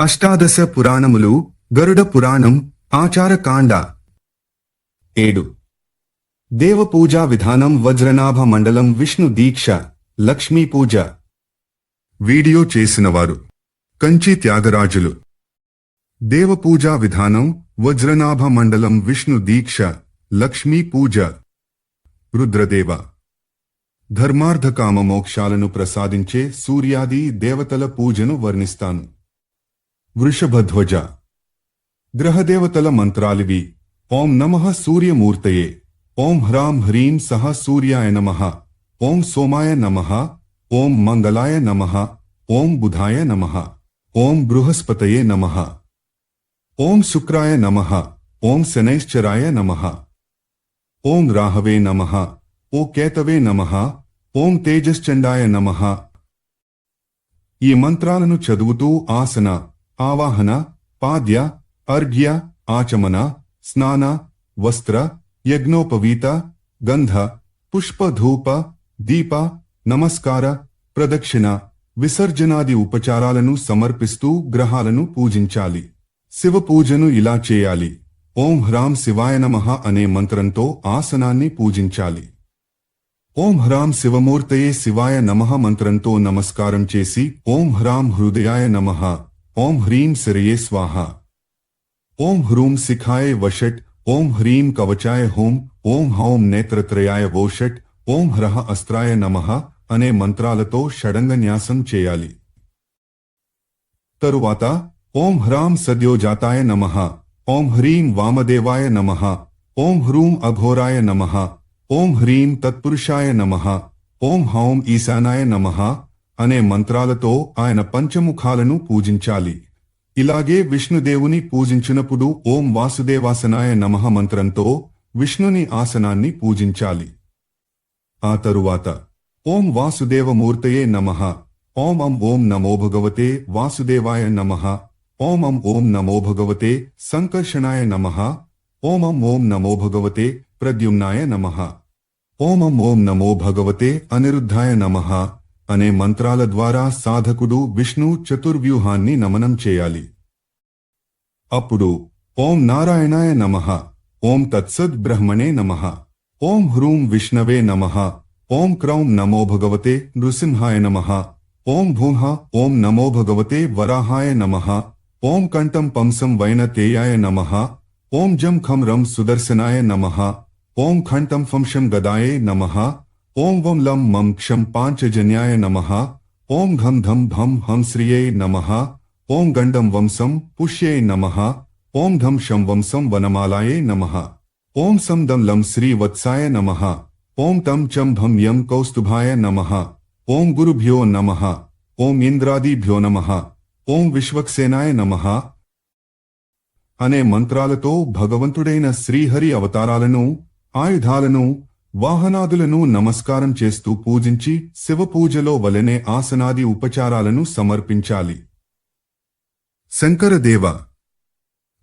అష్టాదశ పురాణములు గరుడ పురాణం ఆచారకాండ ఏడు. దేవపూజా విధానం వజ్రనాభ మండలం విష్ణు దీక్ష లక్ష్మీ పూజ. వీడియో చేసినవారు. కంచి త్యాగరాజులు. దేవపూజా విధానం వజ్రనాభ మండలం విష్ణు దీక్ష లక్ష్మీ పూజ. రుద్రదేవ. ధర్మార్థకామ మోక్షాలను ప్రసాదించే సూర్యాది దేవతల పూజను వర్ణిస్తాను. వృషభధ్వజ గ్రహదేవతల మంత్రాలివి ఓం నమః సూర్యమూర్తయే ఓం హ్రాం హ్రీం సహ సూర్యాయ నమః ఓం సోమాయ నమః ఓం మంగళాయ నమః ఓం బుధాయ నమః ఓం బృహస్పతయే నమః ఓం శుక్రాయ నమః ఓం శనైశ్చరాయ నమః ఓం రాహవే నమః ఓ కేతవే నమః ఓం తేజశ్చండాయ నమః ఈ మంత్రాలను చదువుతూ ఆసన ఆవాహన పాద్య అర్ఘ్య ఆచమన స్నాన వస్త్ర యజ్ఞోపవీత గంధ పుష్ప ధూప దీప నమస్కార ప్రదక్షిణ విసర్జనాది ఉపచారాలను సమర్పిస్తూ గ్రహాలను పూజించాలి. శివ పూజను ఇలా చేయాలి. ఓం హ్రాం శివాయ నమః అనే మంత్రంతో ఆసనాన్ని పూజించాలి. ఓం హ్రాం శివమూర్తయే శివాయ నమః మంత్రంతో నమస్కారం చేసి ఓం హ్రాం హృదయాయ నమః. ఓం హ్రీం శిరయే స్వాహ ఓం హ్రూం శిఖాయ వషట్ ఓం హ్రీం కవచాయ హోం ఓం హౌం నేత్రత్రయాయ వోషట్ ఓం హ్రహ అస్త్రాయ నమః అనే మంత్రాలతో షడంగన్యాసం చేయాలి తరువాత ఓం హ్రాం సద్యోజాతాయ నమః ఓం హ్రీం వామదేవాయ నమః ఓం హ్రూం అఘోరాయ నమః ఓం హ్రీం తత్పురుషాయ నమః ఓం హౌం ఈశానాయ నమః అనే మంత్రాలతో ఆయన పంచముఖాలను పూజించాలి. ఇలాగే విష్ణుదేవుని పూజించినప్పుడు ఓం వాసుదేవాసనాయ నమః మంత్రంతో విష్ణుని ఆసనాన్ని పూజించాలి. ఆ తరువాత ఓం వాసుదేవమూర్తయే నమః. ఓం అం ఓం నమో భగవతే వాసుదేవాయ నమః. ఓం అం ఓం నమో భగవతే సంకర్షణాయ నమః. ఓం అం ఓం నమో భగవతే ప్రద్యుమ్నాయ నమః. ఓం అం ఓం నమో భగవతే అనిరుద్ధాయ నమః. అనే మంత్రాల ద్వారా సాధకుడు విష్ణు చతుర్వ్యూహాన్ని నమనం చేయాలి. అప్పుడు ఓం నారాయణాయ నమ ఓం తత్సద్ బ్రహ్మణే నమ ఓం హ్రూం విష్ణవే నమ ఓం క్రౌం నమో భగవతే నృసింహాయ నమ ఓం భూహ ఓం నమో భగవతే వరాహాయ నమ ఓం కంఠం పంసం వైనతేయాయ నమ ఓం జం ఖం రం సుదర్శనాయ నమ ఓం ఖంఠం ఫంశం గదాయే నమ ఓం వం లం మం క్షం పాంచజన్యాయ నమః ఓం ఘం ధం భం హం శ్రియై నమః ఓం గండం వంశం పుష్యై నమః ఓం ధం శం వంశం వనమాలాయే నమః ఓం సం దం లం శ్రీవత్సాయ నమః ఓం తం చం భం యం కౌస్తుభాయ నమః ఓం గురుభ్యో నమః ఓం ఇంద్రాదిభ్యో నమః ఓం విశ్వక్సేనాయ నమః అనే మంత్రాలతో భగవంతుడైన శ్రీహరి అవతారాలను ఆయుధాలను వాహనాదులను నమస్కారం చేస్తూ పూజించి శివ పూజలో వలెనే ఆసనాది ఉపచారాలను సమర్పించాలి. శంకరదేవ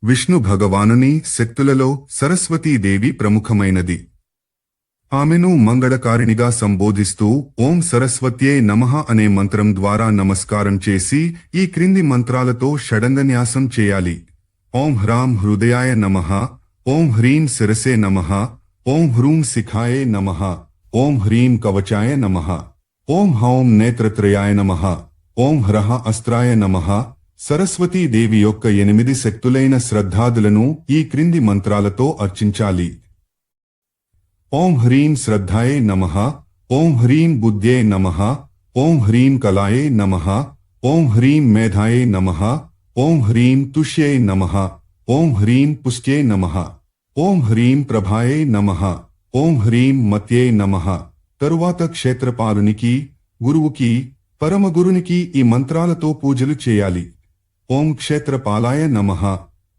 విష్ణు భగవానుని శక్తులలో సరస్వతీదేవి ప్రముఖమైనది. ఆమెను మంగళకారిణిగా సంబోధిస్తూ ఓం సరస్వత్యే నమః అనే మంత్రం ద్వారా నమస్కారం చేసి ఈ క్రింది మంత్రాలతో షడంగన్యాసం చేయాలి. ఓం హ్రాం హృదయాయ నమః ఓం హ్రీం శిరసే నమః ఓం హ్రూం శిఖాయే నమః ఓం హ్రీం కవచాయ నమః ఓం హౌం నేత్రత్రయాయ నమః ఓం హ్రహ అస్త్రాయ నమః సరస్వతీదేవి యొక్క ఎనిమిది శక్తులైన శ్రద్ధాదులను ఈ క్రింది మంత్రాలతో అర్చించాలి. ఓం హ్రీం శ్రద్ధాయే నమః ఓం హ్రీం బుద్ధ్యే నమః ఓం హ్రీం కలాయే నమః ఓం హ్రీం మేధాయే నమః ఓం హ్రీం తుష్యై నమః ఓం హ్రీం పుష్ట్యై నమః. ఓం హ్రీం ప్రభాయే నమః. ఓం హ్రీం మత్యే నమః. తరువాత క్షేత్రపాలునికి గురువుకి పరమగురునికి ఈ మంత్రాలతో పూజలు చేయాలి. ఓం క్షేత్రపాలాయ నమః.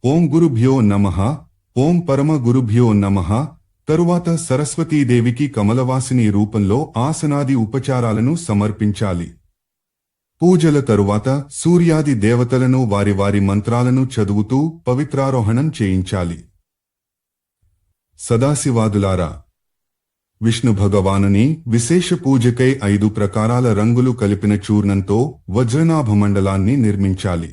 ఓం గురుభ్యో నమః. ఓం పరమ గురుభ్యో నమః. తరువాత సరస్వతీదేవికి కమలవాసిని రూపంలో ఆసనాది ఉపచారాలను సమర్పించాలి. పూజల తరువాత సూర్యాది దేవతలను వారి వారి మంత్రాలను చదువుతూ పవిత్రారోహణం చేయించాలి. సదాశివాదులారా విష్ణు భగవానుని విశేష పూజకై ఐదు ప్రకారాల రంగులు కలిపిన చూర్ణంతో వజ్రనాభ మండలాన్ని నిర్మించాలి.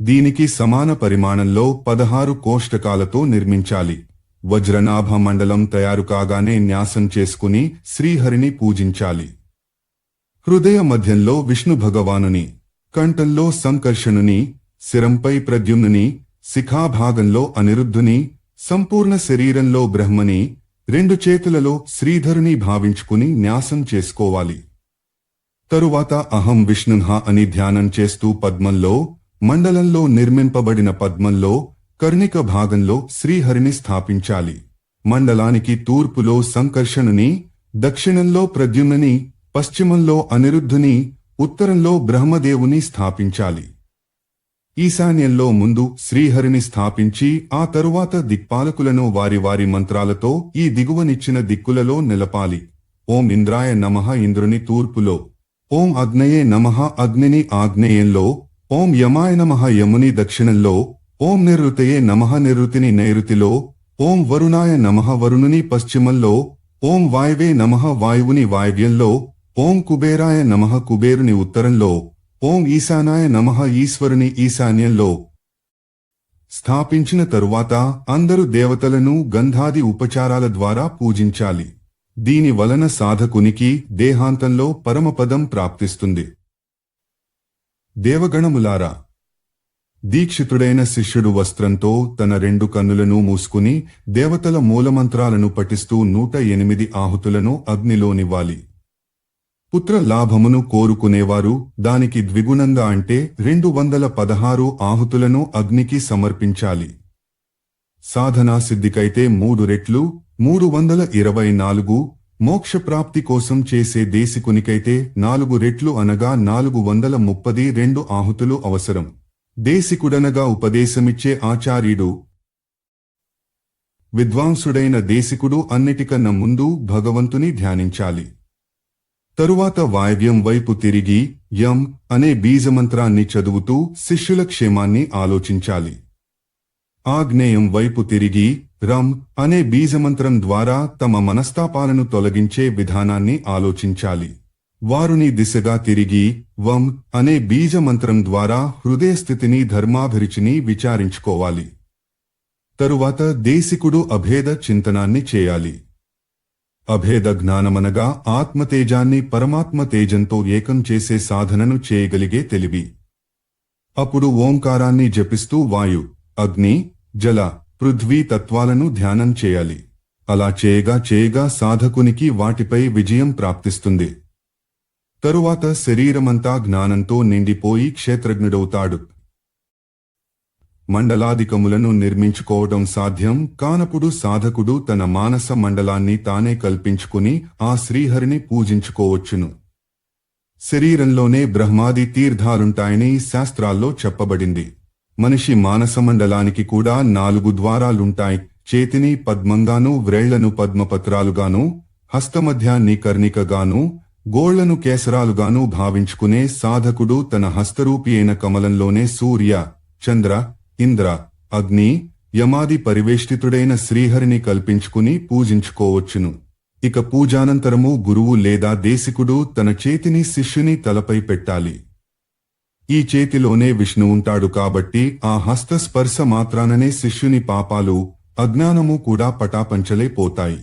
దీనికి సమాన పరిమాణంలో పదహారు కోష్టకాలతో నిర్మించాలి. వజ్రనాభ మండలం తయారు కాగానే న్యాసం చేసుకుని శ్రీహరిని పూజించాలి. హృదయ మధ్యంలో విష్ణు భగవానుని కంఠంలో సంకర్షణుని శిరంపై ప్రద్యుమ్నుని శిఖాభాగంలో అనిరుద్ధుని సంపూర్ణ శరీరంలో బ్రహ్మని రెండు చేతులలో శ్రీధరుని భావించుకుని న్యాసం చేసుకోవాలి. తరువాత అహం విష్ణుహ అని ధ్యానం చేస్తూ పద్మంలో మండలంలో నిర్మింపబడిన పద్మంలో కర్ణిక భాగంలో శ్రీహరిని స్థాపించాలి. మండలానికి తూర్పులో సంకర్షణుని దక్షిణంలో ప్రద్యుమ్నని పశ్చిమంలో అనిరుద్ధుని ఉత్తరంలో బ్రహ్మదేవుని స్థాపించాలి. ఈశాన్యంలో ముందు శ్రీహరిని స్థాపించి ఆ తరువాత దిక్పాలకులను వారి వారి మంత్రాలతో ఈ దిగువనిచ్చిన దిక్కులలో నిలపాలి. ఓం ఇంద్రాయ నమః ఇంద్రుని తూర్పులో. ఓం అగ్నయే నమః అగ్నిని ఆగ్నేయంలో. ఓం యమాయ నమః యముని దక్షిణంలో. ఓం నిరుతయే నమః నిరుతిని నైరుతిలో. ఓం వరుణాయ నమః వరుణుని పశ్చిమంలో. ఓం వాయువే నమః వాయువుని వాయవ్యంలో. ఓం కుబేరాయ నమః కుబేరుని ఉత్తరంలో. ఓం ఈశానాయ నమః ఈశ్వరుని ఈశాన్యంలో. స్థాపించిన తరువాత అందరు దేవతలను గంధాది ఉపచారాల ద్వారా పూజించాలి. దీని వలన సాధకునికి దేహాంతంలో పరమపదం ప్రాప్తిస్తుంది. దేవగణములారా దీక్షితుడైన శిష్యుడు వస్త్రంతో తన రెండు కన్నులను మూసుకుని దేవతల మూలమంత్రాలను పఠిస్తూ నూట ఎనిమిది ఆహుతులను అగ్నిలోనివ్వాలి. పుత్ర లాభమును కోరుకునేవారు. దానికి ద్విగుణంగా అంటే రెండు వందల పదహారు ఆహుతులను అగ్నికి సమర్పించాలి. సాధనా సిద్ధికైతే మూడు రెట్లు మూడు వందల ఇరవై నాలుగు. మోక్షప్రాప్తి కోసం చేసే దేశికునికైతే నాలుగు రెట్లు అనగా నాలుగు వందల ముప్పది రెండు ఆహుతులు అవసరం. దేశికుడనగా ఉపదేశమిచ్చే ఆచార్యుడు. విద్వాంసుడైన దేశికుడు అన్నిటికన్నా ముందు భగవంతుని ధ్యానించాలి. తరువాత వాయవ్యం వైపు తిరిగి యం అనే బీజమంత్రాన్ని చదువుతూ శిష్యుల క్షేమాన్ని ఆలోచించాలి. ఆగ్నేయం వైపు తిరిగి రం అనే బీజమంత్రం ద్వారా తమ మనస్తాపాలను తొలగించే విధానాన్ని ఆలోచించాలి. వారుని దిశగా తిరిగి వం అనే బీజమంత్రం ద్వారా హృదయస్థితిని ధర్మాభిరుచిని విచారించుకోవాలి. తరువాత దేశికుడు అభేద చింతనాన్ని చేయాలి. అభేద జ్ఞానమనగా ఆత్మతేజాన్ని పరమాత్మ తేజంతో ఏకం చేసే సాధనను చేయగలిగే తెలివి. అప్పుడు ఓంకారాన్ని జపిస్తూ వాయు అగ్ని జల పృథ్వీ తత్వాలను ధ్యానం చేయాలి. అలా చేయగా చేయగా సాధకునికి వాటిపై విజయం ప్రాప్తిస్తుంది. తరువాత శరీరమంతా జ్ఞానంతో నిండిపోయి క్షేత్రజ్ఞుడవుతాడు. మండలాధికములను నిర్మించుకోవడం సాధ్యం. కానప్పుడు సాధకుడు తన మానస మండలాన్ని తానే కల్పించుకుని ఆ శ్రీహరిని పూజించుకోవచ్చును. శరీరంలోనే బ్రహ్మాది తీర్థాలుంటాయని శాస్త్రాల్లో చెప్పబడింది. మనిషి మానసమండలానికి కూడా నాలుగు ద్వారాలుంటాయి. చేతిని పద్మంగాను వ్రేళ్ళను పద్మపత్రాలుగాను హస్తమధ్యాన్ని కర్ణికగాను గోళ్ళను కేసరాలుగాను భావించుకునే సాధకుడు తన హస్తరూపి అయిన కమలంలోనే సూర్య చంద్ర ఇంద్ర అగ్ని యమాది పరివేష్టితుడైన శ్రీహరిని కల్పించుకుని పూజించుకోవచ్చును. ఇక పూజానంతరము గురువు లేదా దేశికుడు తన చేతిని శిష్యుని తలపై పెట్టాలి. ఈ చేతిలోనే విష్ణు ఉంటాడు కాబట్టి ఆ హస్త స్పర్శ మాత్రాననే శిష్యుని పాపాలు అజ్ఞానము కూడా పటాపంచలే పోతాయి.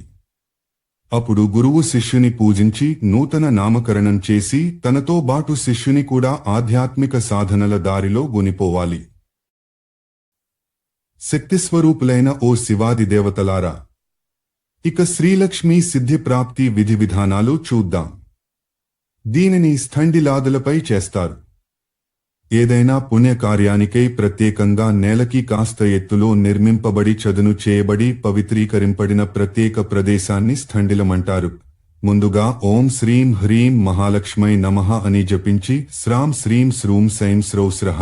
అప్పుడు గురువు శిష్యుని పూజించి నూతన నామకరణం చేసి తనతో బాటు శిష్యుని కూడా ఆధ్యాత్మిక సాధనల దారిలో గునిపోవాలి. శక్తిస్వరూపులైన ఓ శివాది దేవతలారా ఇక శ్రీలక్ష్మి సిద్ధి ప్రాప్తి విధి విధానాలు చూద్దాం. దీనిని స్థండిలాదులపై చేస్తారు. ఏదైనా పుణ్యకార్యానికై ప్రత్యేకంగా నేలకి కాస్త ఎత్తులో నిర్మింపబడి చదును చేయబడి పవిత్రీకరింపడిన ప్రత్యేక ప్రదేశాన్ని స్థండిలమంటారు ముందుగా ఓం శ్రీం హ్రీం మహాలక్ష్మై నమః అని జపించి శ్రాం శ్రీం శ్రూం సైం శ్రౌస్రహ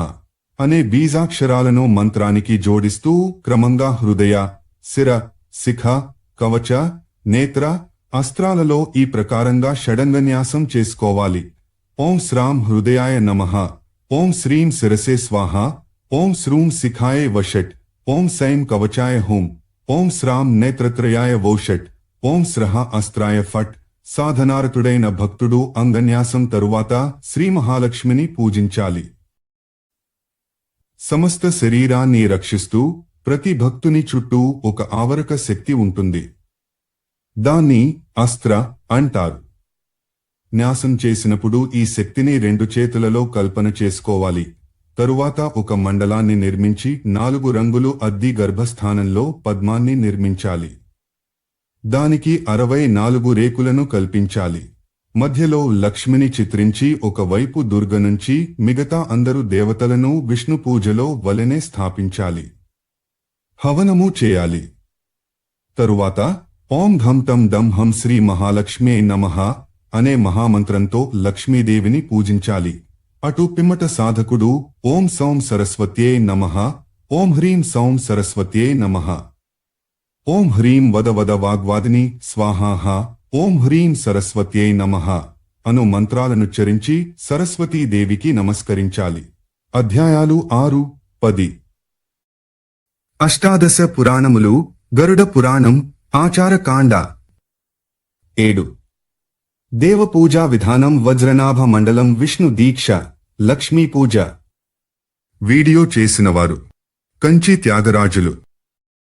అనే బీజాక్షరాలను మంత్రానికి జోడిస్తూ క్రమంగా హృదయ శిర శిఖ కవచ నేత్ర అస్త్రాలలో ఈ ప్రకారంగా షడంగన్యాసం చేసుకోవాలి. ఓం శ్రాం హృదయాయ నమః. ఓం శ్రీం శిరసే స్వాహ. ఓం శ్రూం శిఖాయ వషట్. ఓం సైం కవచాయ హోం. ఓం శ్రాం నేత్రత్రయాయ వౌషట్. ఓం స్రహ అస్త్రాయ ఫట్. సాధనారతుడైన భక్తుడు అంగన్యాసం తరువాత శ్రీ మహాలక్ష్మిని పూజించాలి. సమస్త శరీరాన్ని రక్షిస్తూ ప్రతి భక్తుని చుట్టూ ఒక ఆవరక శక్తి ఉంటుంది. దాన్ని అస్త్ర అంటారు. న్యాసం చేసినప్పుడు ఈ శక్తిని రెండు చేతులలో కల్పన చేసుకోవాలి. తరువాత ఒక మండలాన్ని నిర్మించి నాలుగు రంగులు అద్ది గర్భస్థానంలో పద్మాన్ని నిర్మించాలి. దానికి అరవై నాలుగు రేకులను కల్పించాలి. మధ్యలో లక్ష్మిని చిత్రించి ఒకవైపు దుర్గ నుంచి మిగతా అందరు దేవతలను విష్ణు పూజలో వలెనే స్థాపించాలి. హవనము చేయాలి. తరువాత ఓం ధం తం దం హం శ్రీ మహాలక్ష్మే నమః అనే మహామంత్రంతో లక్ష్మీదేవిని పూజించాలి. అటు పిమ్మట సాధకుడు ఓం సౌం సరస్వత్యే నమః ఓం హ్రీం సౌం సరస్వత్యే నమః. ఓం హ్రీం వద వద వాగ్వాదిని స్వాహాహ ఓం హ్రీం సరస్వత్యై నమ అను మంత్రాలనుచ్చరించి సరస్వతీదేవికి నమస్కరించాలి. అధ్యాయాలు ఆరు పది. అష్టాదశ పురాణములు గరుడ పురాణం ఆచారకాండ. ఏడు. దేవపూజా విధానం వజ్రనాభ మండలం విష్ణు దీక్ష లక్ష్మీ పూజ. వీడియో చేసినవారు కంచి త్యాగరాజులు.